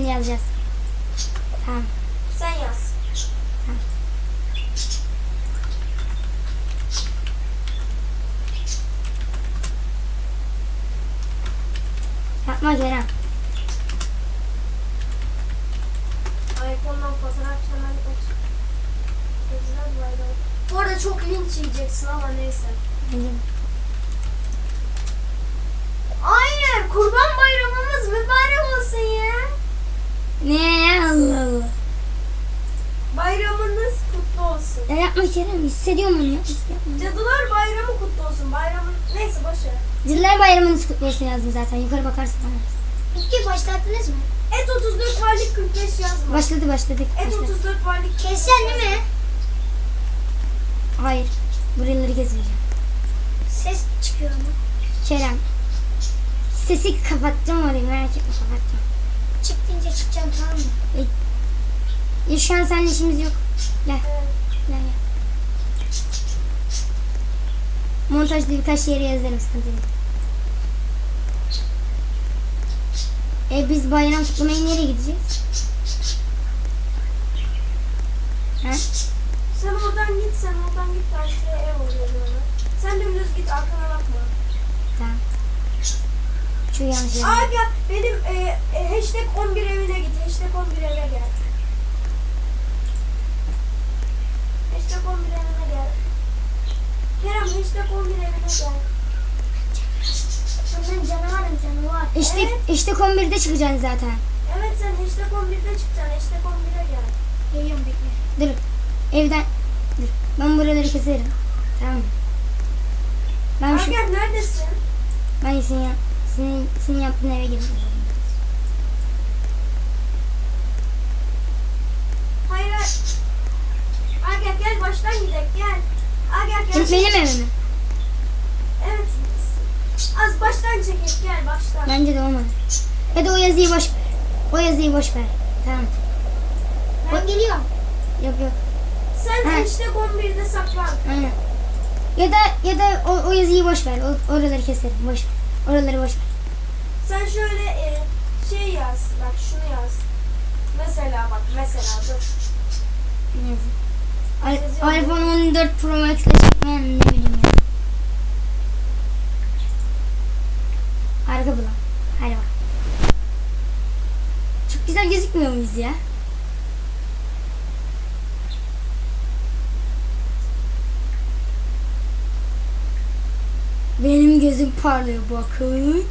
Şimdi yazacağız. Tamam. Sen yaz. Yapma Kerem. iPhone'dan fotoğraf hemen aç. Bu arada çok linç yiyeceksin ama neyse. Aynen kurban bayramımız mübarek olsun ya. Ne ya Allah Allah. Bayramınız kutlu yapma Kerem hissediyorum onu ya. Cadılar bayramı kutlu olsun. Bayramın neyse boşver. Cadılar bayramınız kutlu olsun yazdım zaten. Yukarı bakarsan anlarsın. Peki başlattınız mı? Et 34 varlık 45 yazma. Başladı başladık. Et başladı. 34 varlık Keseceksin değil mi? Hayır. Buraları gezeceğim. Ses çıkıyor mu? Kerem. Sesi kapatacağım orayı merak etme kapatacağım. Çıktınca çıkacağım tamam mı? Ya şu an seninle işimiz yok. Gel Evet. gel gel. Montajda birkaç yere yazarım sıkıntı değil. E biz bayram kutlamaya nereye gideceğiz? Ha? Sen oradan git, sen oradan git. Şuraya ev alıyorum hemen. Sen dümdüz git, arkana bakma. Tamam. Şu yanlış yere. Aa gel, benim e, e, hashtag 11 evine git. Hashtag 11 eve gel. Hashtag 11 evine gel. Kerem hashtag 11 evine gel. Bunların canavarım canavar. İşte, Evet. işte 11'de çıkacaksın zaten. Evet sen hashtag 11'de çıkacaksın. Hashtag 11'e gel. Geliyorum bekle. Dur. Evden. Dur. Ben buraları keserim. Tamam mı? Ben şu... Agah neredesin? Ben senin, ya- senin, senin yaptığın eve gireceğim. Hayır. Agah gel baştan gidelim gel. Gel. Benim evime? Evet. Az baştan çekek gel baştan. Bence de olmadı. Ya da o yazıyı boş. O yazıyı boş ver. Tamam. Ben geliyorum. Yok yok. Sen Ha. hashtag 11'de saklan. Aynen. Ya da ya da o, o yazıyı boş ver. O, oraları keserim. Boş. Oraları boş ver. Sen şöyle e, şey yaz. Bak şunu yaz. Mesela bak mesela dur. Ne yazayım? İPhone 14 Pro Max ile çekmeyen ne bileyim ya. Arka bulan. Hadi bak. Çok güzel gözükmüyor muyuz ya? Benim gözüm parlıyor bakın.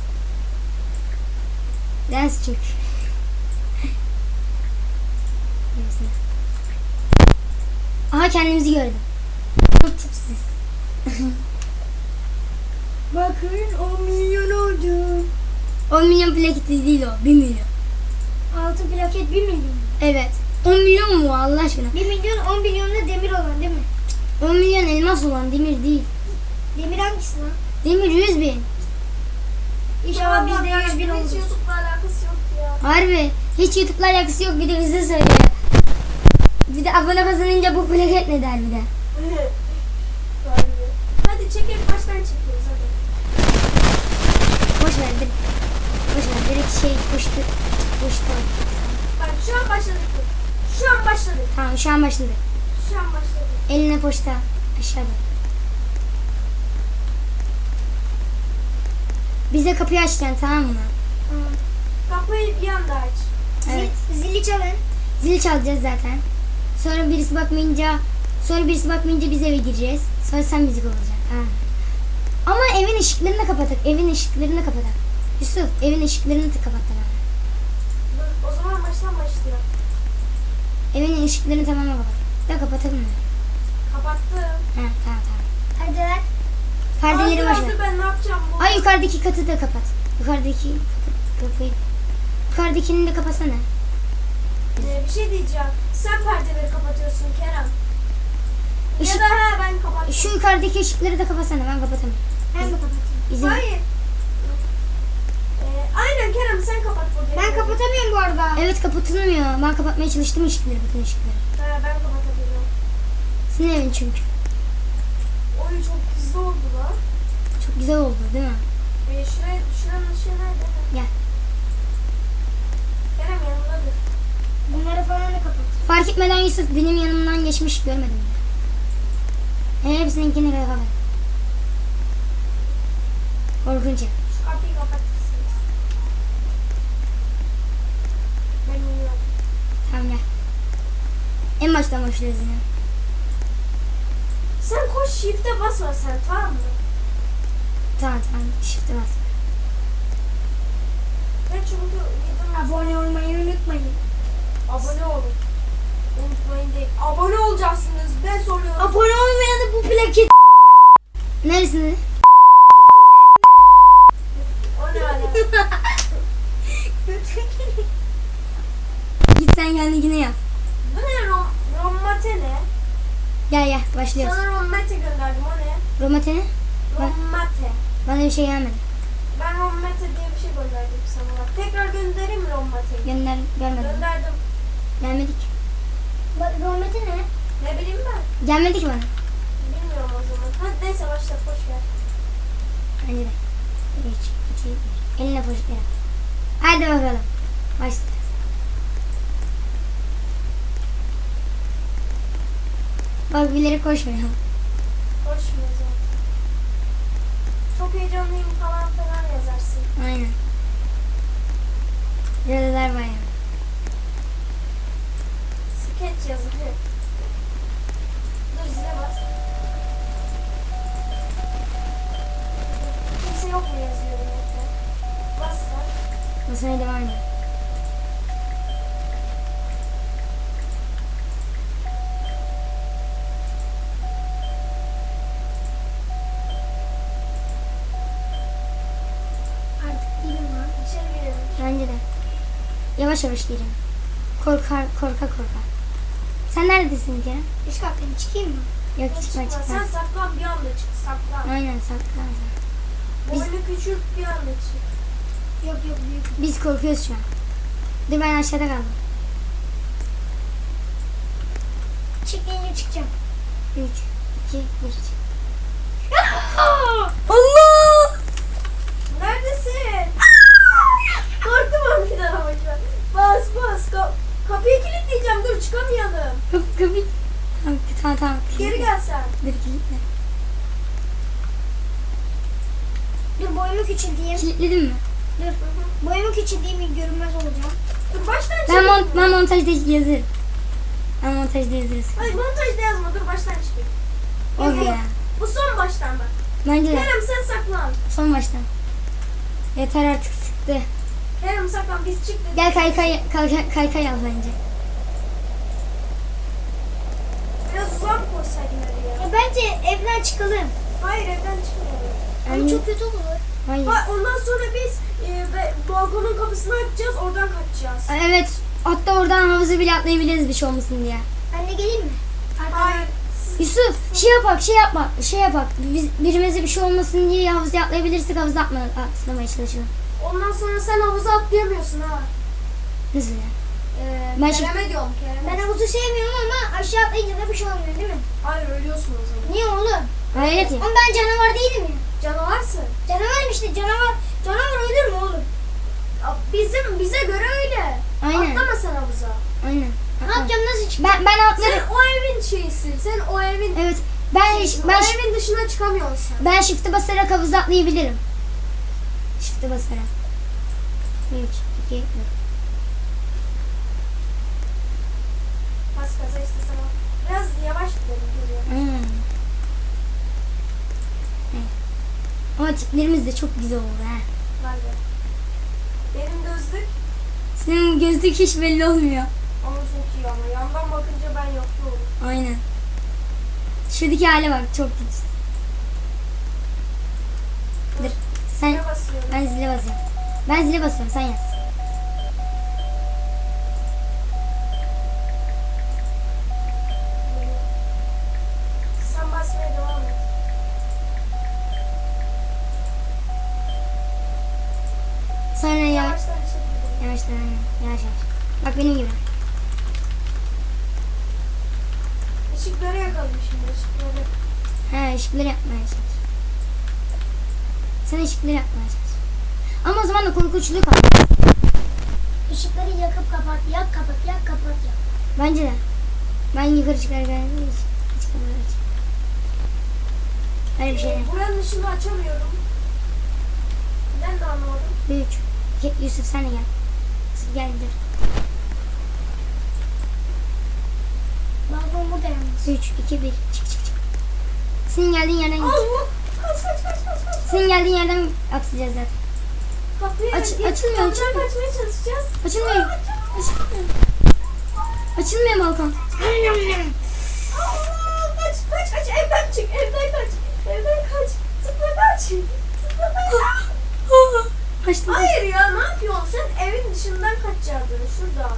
Ders çünkü. Neyse. Aha kendimizi gördüm. Çok tipsiz. Bakın 10 milyon oldu. 10 milyon plaketi değil o. 1 milyon. Altı plaket 1 milyon. Evet. 10 milyon mu Allah aşkına? 1 milyon 10 milyonda demir olan değil mi? 10 milyon elmas olan demir değil. Demir hangisi lan? Demir 100 bin. İnşallah bizde Vallahi 100 bin Hiç olur. YouTube'la alakası yok ya. Harbi. Hiç YouTube'la alakası yok bir de bize söylüyor. Bir de abone kazanınca bu plaket ne der bir de. Hadi çekelim baştan çekiyoruz hadi. Boş ver direkt. Boş ver direkt şey kuştu. Kuştu. Bak şu an başladık. Şu an başladık. Tamam şu an başladı. Şu an başladık. Eline poşta. Aşağıda. Bize kapıyı açacaksın tamam mı? Tamam. Kapıyı bir anda aç. Evet. Zil, zili çalın. Zil çalacağız zaten. Sonra birisi bakmayınca sonra birisi bakmayınca biz eve gireceğiz. Sonra sen müzik. Tamam. mı? Ama evin ışıklarını kapatak. Evin ışıklarını kapatak. Yusuf evin ışıklarını da kapat tamam. Dur, o zaman baştan başlayalım. Evin ışıklarını tamamen kapat. Da kapatalım mı? Kapattım. Ha tamam tamam. Perdeler. Perdeleri altı ben ne yapacağım bu? Ay yukarıdaki katı da kapat. Yukarıdaki kapı, kapıyı. Yukarıdakini de kapatsana. Bir şey diyeceğim. Sen perdeleri kapatıyorsun Kerem. Işık- Ya da ha ben kapattım. Şu yukarıdaki ışıkları da kapatsana ben kapatamam. Ben kapatayım? İzin. Hayır. Ee, aynen Kerem sen kapat bu Ben kapatamıyorum bu arada. Evet kapatılmıyor. Ben kapatmaya çalıştım ışıkları bütün ışıkları. Ha, ben kapatabiliyorum. Senin evin çünkü. Oy çok hızlı oldu lan. Çok güzel oldu değil mi? Ee, şuraya, şuranın ışığı nerede? Gel. Kerem yanımdadır. Bunları falan da kapat. Fark etmeden Yusuf benim yanımdan geçmiş görmedim bile. Hepsininkini kapat. Korkunç ya. Şu kapıyı kapatırsınız. Ben uyuyorum. Tamam gel. En baştan başlıyoruz yine. Sen koş shift'e basma sen tamam mı? Tamam tamam. Shift'e bas. Ben çünkü Abone olmayı unutmayın. Abone olun. Unutmayın değil. Abone olacaksınız. Ben soruyorum. Abone olmayanı bu plaket. Neresinde? o ne ala? Git sen kendine yap. Bu ne rom, rommate ne? Gel gel başlıyoruz. Sana rommate gönderdim o ne? Romate ne? Rommate. Bana bir şey gelmedi. Ben rommate diye bir şey gönderdim sana. Tekrar göndereyim mi rommateyi? Gönder, görmedim. Gönderdim. Gelmedik. Bak Rahmet'e ne? Ne bileyim ben. Gelmedi ki bana. Bilmiyorum o zaman. Hadi neyse başla boş ver. Bence de. 3, 2, 1. Eline poşetleri at. Hadi bakalım. Başla. Bak bilerek koşmuyor. Koşmuyor zaten. Çok heyecanlıyım falan falan yazarsın. Aynen. Cadılar bayramı. Skeç yazılıyor. Dur zile bas. Kimse yok mu yazıyorum yoksa? Bas sen. Basmaya devam girelim. Bence de. Yavaş yavaş girelim. Korkar, korka korka. Sen neredesin Kerem? Üst kattayım çıkayım mı? Yok çıkma çıkma. çıkma. Sen saklan bir anda çık. Saklan. Aynen sakla. Biz- Boynu küçült bir anda çık. Yok yok büyük. Biz korkuyoruz şu an. Dur ben aşağıda kaldım. Çık deyince çıkacağım. 3, 2, 1. Allah! Neredesin? Korktum ben bir daha boşver. Bas bas. Ka- kapıyı kilitleyeceğim. Dur çıkamayalım. Kapı kapı. Tamam tamam tamam. Geri gel sen. Dur kilitle. Dur boyumu küçülteyim. Kilitledin mi? Dur. Boyumu küçülteyim görünmez olacağım. Dur baştan Ben, çıkayım. mont ben montajda yazarım. Ben montajda yazarız. Hayır montajda yazma. Dur baştan çıkayım. Oh ya. Bu son baştan bak. Bence de. Kerem sen saklan. Son baştan. Yeter artık sıktı. Kerem saklan biz çıktık. Gel kaykay, kaykay, kaykay al bence. Hadi ya. Ya bence evden çıkalım. Hayır evden çıkmayalım. Ama Yani, çok kötü olur. hayır. Ha, ondan sonra biz e, balkonun kapısını açacağız. Oradan kaçacağız. Evet. Hatta oradan havuzu bile atlayabiliriz bir şey olmasın diye. De geleyim mi? Hayır. Yusuf şey yapak şey yapma şey yapak. Biz, birimize bir şey olmasın diye havuza atlayabilirsek havuza atma, atlamaya çalışalım. Ondan sonra sen havuza atlayamıyorsun ha. Nasıl ya? Ee, Ben Kerem'e diyorum Kerem'e. Ben havuzu sevmiyorum ama aşağı atlayınca da bir şey olmuyor değil mi? Hayır ölüyorsun o zaman. Niye oğlum? Hayret ya. Ama ben canavar değilim ya. Canavarsın. Canavarım işte canavar. Canavar ölür mü oğlum? Bizim bize göre öyle. Aynen. Atlama sen havuza. Aynen. Ne yapacağım nasıl çık? Ben ben Sen atlarım. o evin şeyisin. Sen o evin Evet. Ben şeysin. ben o evin dışına çıkamıyorsun sen. ben shift'e basarak havuza atlayabilirim. Shift'e basarak. 3 2 1. Bas gaza işte sana. Biraz yavaş gidelim geliyor. Aynen. Evet. Ama tiplerimiz de çok güzel oldu ha. Benim gözlük Senin gözlük hiç belli olmuyor. ama çok iyi ama yandan bakınca ben yokluğum. Aynen. Şuradaki hale bak çok güzel. Dur. Sen ben zile basıyorum. Ben zile basıyorum sen yaz. Sonra yavaş Yavaştan aynen. Yavaş yavaş. Bak benim gibi. Işıkları yakalım şimdi ışıkları. He ışıkları yapmaya çalış. Sen ışıkları yapmaya çalış. Ama o zaman da korkunçluğu kaldı. Işıkları yakıp kapat, yak kapat, yak kapat yap. Bence de. Ben yukarı çıkarken açık kapıları aç. Öyle bir şey değil. Buranın ışığını açamıyorum. Ben de anlamadım. Üç. Yusuf sen gel. Gel dur. Balkon burada yalnız. Üç, iki, bir. Çık çık çık. Senin geldiğin yerden git. Kaç kaç kaç kaç. Senin geldiğin yerden atlayacağız zaten. Kapıyı Aç- açılmıyor, açılmıyor. kaçmaya çalışacağız. Açılmıyor. Açılmıyor. Açılmıyor balkon. Allah! Kaç kaç kaç evden çık evden kaç. Evden kaç. Zıpla kaç. Zıpla kaç. Kaçtım. Hayır ya ne yapıyorsun sen evin dışından kaçacaktın şuradan.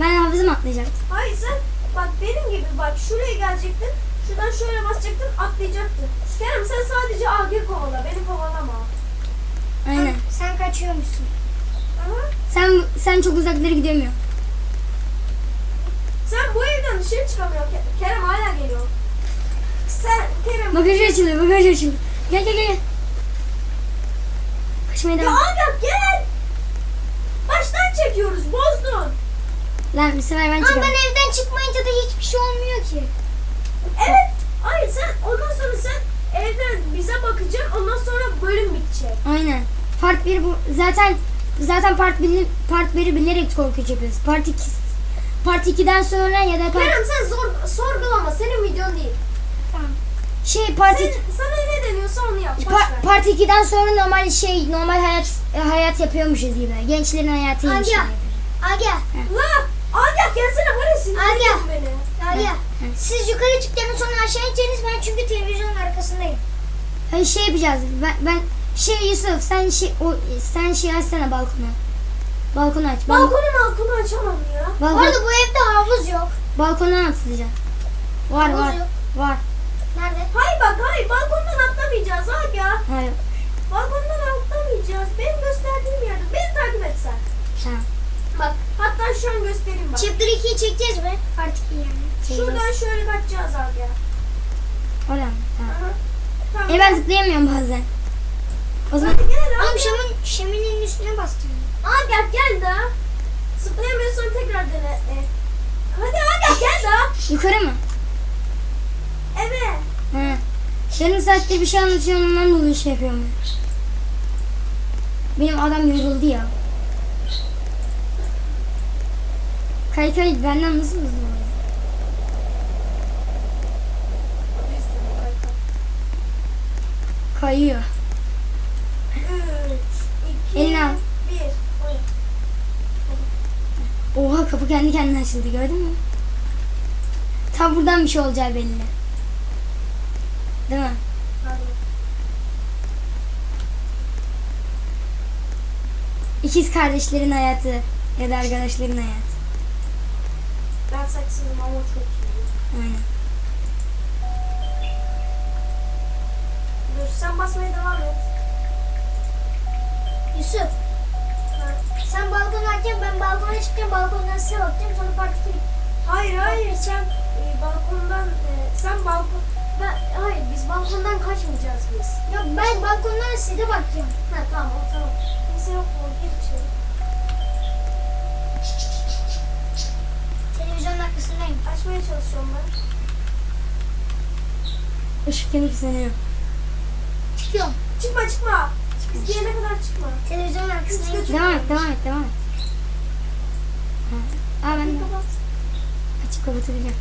Ben hafızım atlayacaktım. Hayır sen bak benim gibi bak şuraya gelecektin. Şuradan şöyle basacaktın atlayacaktın. Kerem sen sadece AG kovala beni kovalama. Aynen. Sen kaçıyormuşsun. Ama Sen sen çok uzaklara gidemiyor. sen bu evden dışarı çıkamıyorsun. Ke- Kerem hala geliyor. Sen Kerem Bagajı açılıyor, bagajı açılıyor. Gel gel gel. Gel. Kaçmaya ya devam. Aga gel. Baştan çekiyoruz bozdun. Lan bir sefer ben Ama çıkarım. ben evden çıkmayınca da hiçbir şey olmuyor ki. Evet. Hayır sen ondan sonra sen evden bize bakacaksın ondan sonra bölüm bitecek. Aynen. Part 1 bu. Zaten zaten part 1 part 1'i bilerek korkunç yapıyoruz. Part 2 Part 2'den sonra ya da part, Kerem sen zor, sorgulama senin videon değil. Şey part Sen, 2 sana ne deniyorsa onu yap. boş Par- ver. part 2'den sonra normal şey normal hayat hayat yapıyormuşuz gibi. Gençlerin hayatıymış Hadi gibi. Aga, La! Agah gelsene var ya Agah. beni. aga. Siz yukarı çıktıktan sonra aşağı ineceğiniz ben çünkü televizyonun arkasındayım. Hani şey yapacağız. Ben, ben şey Yusuf sen şey o sen şey açsana balkona. Balkonu aç. Ben Balkonu balkonu açamam ya. Bu balkon, arada bu evde havuz yok. balkondan atılacak. Var Havuz var. yok. Var. Nerede? Hayır bak hayır balkondan atlamayacağız Agah. Hayır. Balkondan atlamayacağız. Benim gösterdiğim yerde. Beni takip et sen. Tamam. Bak hatta şu an göstereyim bak. Chapter 2'yi çekeceğiz mi? Artık yani. Şey Şuradan şöyle kaçacağız Agah. Oradan. Tamam. Tamam. E ben zıplayamıyorum bazen. O zaman Hadi gel Oğlum Agah. şemin, şeminin üstüne bastım. Agah gel daha. Zıplayamıyorsan tekrar dene. E. Hadi Agah gel daha. yukarı mı? Evet. He. Yarım saatte bir şey anlatıyorum ondan dolayı şey yapıyorum. Benim adam yoruldu ya. Kay kay benden nasıl hızlı oluyor? Kayıyor. Elini al. Oha kapı kendi kendine açıldı gördün mü? Tam buradan bir şey olacağı belli. Değil mi? İkiz kardeşlerin hayatı ya da arkadaşların hayatı. Ben saçsızım ama çok iyi. Aynen. Dur sen basmaya devam et. Yusuf, Ha. sen balkona açacaksın, ben balkona çıkacağım, balkondan size bakacağım, sonra parti. Hayır hayır sen e, balkondan e, sen balkon ben, hayır biz balkondan kaçmayacağız biz. Yok ben balkondan size bakacağım. Ha tamam o tamam. Kimse yok mu? Gir içeri. Televizyonun arkasındayım. Açmaya çalışıyorum ben. Işık yanıp sönüyor. Çıkıyorum. Çıkma çıkma. Biz gelene kadar çıkma. Televizyonun arkasındayım. Hiç Devam et, devam et, devam et. Ha. Aa ben de Kapat. açıp kapatabiliyorum.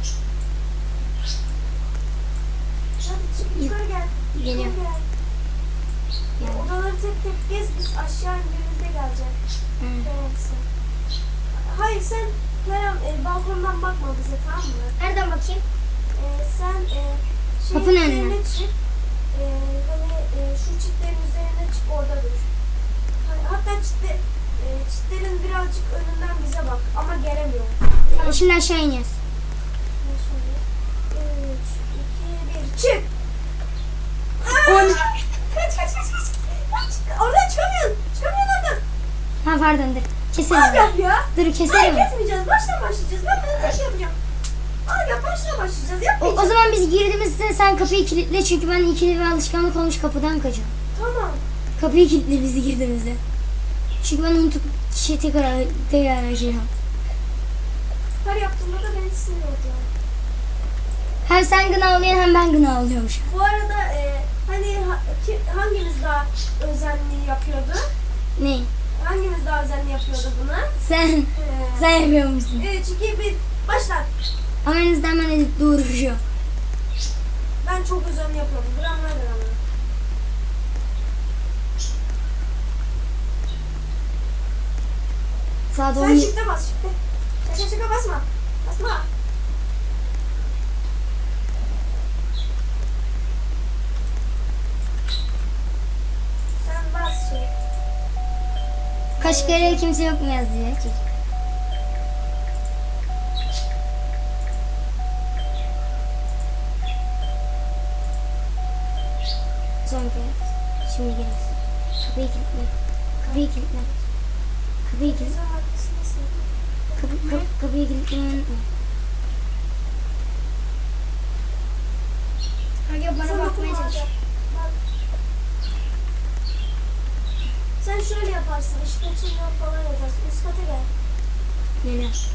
Hadi çık yukarı gel. Geliyor. Gel. Yani. Odaları tek tek gez biz aşağı indiğimizde gelecek. Hı. Hayır sen Kerem e, balkondan bakma bize tamam mı? Nereden bakayım? E, sen e, şeyin Kapının önüne. çık. E, hani e, şu çitlerin üzerine çık orada dur. Ha- Hatta çitle, e, çitlerin birazcık önünden bize bak ama gelemiyor. E, Şimdi aşağı şöyle? Üç, iki, bir, çık! On. Kaç kaç kaç kaç! Kaç! Oradan çıkamıyorsun! Çıkamıyorsun oradan! Ha pardon dur. Keserim. Agah ya! Dur Hayır keserim. kesmeyeceğiz. Baştan başlayacağız. Ben bunu tek yapacağım. Agah baştan başlayacağız. O, Yapmayacağız. o zaman biz girdiğimizde sen kapıyı kilitle çünkü ben ikili bir alışkanlık olmuş kapıdan kaçıyorum. Tamam. Kapıyı kilitle bizi girdiğimizde. Çünkü ben unutup şey tekrar tekrar arayacağım. Her yaptığımda da beni sinir ediyor. Hem sen gına alıyorsun hem ben gına alıyorum şu an. Bu arada e, ki- hangimiz daha özenli yapıyordu? Ne? Hangimiz daha özenli yapıyordu buna? Sen, Ee, sen yapıyor musun? 3, 2, 1, başlat. Ama en azından ben edip doğruşuyor. Ben çok özenli yapıyorum. Gramlar gramlar. Saat Sen 10 shift'e bas shift'e. Şaka şaka basma. Basma. Sen bas şey. Kaç kere kimse yok mu yazıyor çocuk. Son kez. Şimdi giriyoruz. Kapıyı kilitle. Kapıyı kilitle. Kapıyı kilitle. Kapı, kapı, kapıyı kilitlemeyi unutma. Hadi bana bakmaya çalış. abi. Bak. Sen şöyle yaparsın. İşte açılıyor falan yazarsın. Üst kata gel. Neler?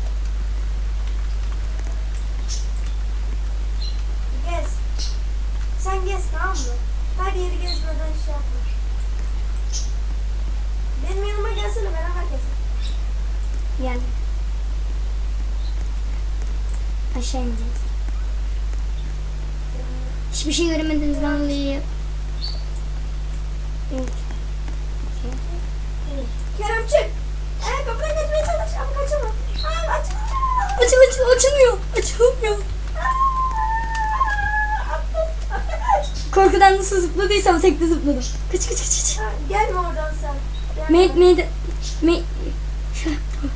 Gez. Sen gez tamam mı? Her yeri gezmeden şey yapma. Benim yanıma gelsene beraber gezelim. Geldim. Aşağı ineceğiz. Hiçbir şey göremediğimizden dolayı... İki, Kerem çık. Ee, kapıdan kaçmaya çalış ama kaçama. Aa, aç. Aç aç açılmıyor. Açılmıyor. Korkudan nasıl zıpladıysam tekte zıpladım. Kaç kaç kaç kaç. Gelme oradan sen. Mate mate. Şu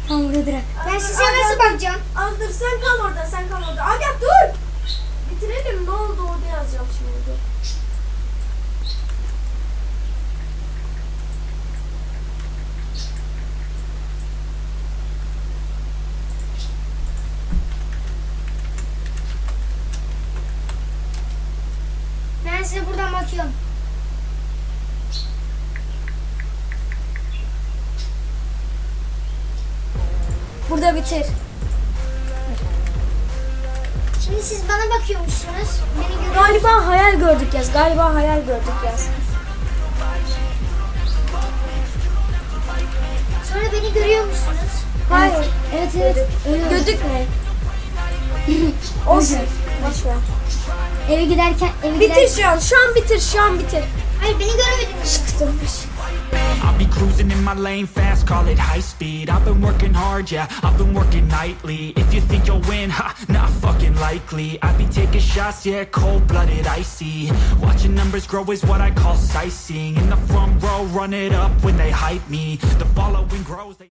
tam burada bırak. Ben size nasıl bakacağım? Az dur sen kal orada sen kal orada. Aga dur. Bitirelim ne oldu orada yazacağım şimdi. Galiba hayal gördük yaz. Sonra beni görüyor musunuz? Hayır. Evet evet. Oldu. Gördük mü? Olsun. Boş ver. Eve giderken eve Bitir giderken şu an. Şu an bitir. Şu an bitir. Hayır beni göremediniz. I'll be cruising in my lane fast, call it high speed. I've been working hard, yeah, I've been working nightly. If you think you'll win, ha, not fucking likely. I be taking shots, yeah, cold-blooded, icy. Watching numbers grow is what I call sightseeing. In the front row, run it up when they hype me. The following grows, they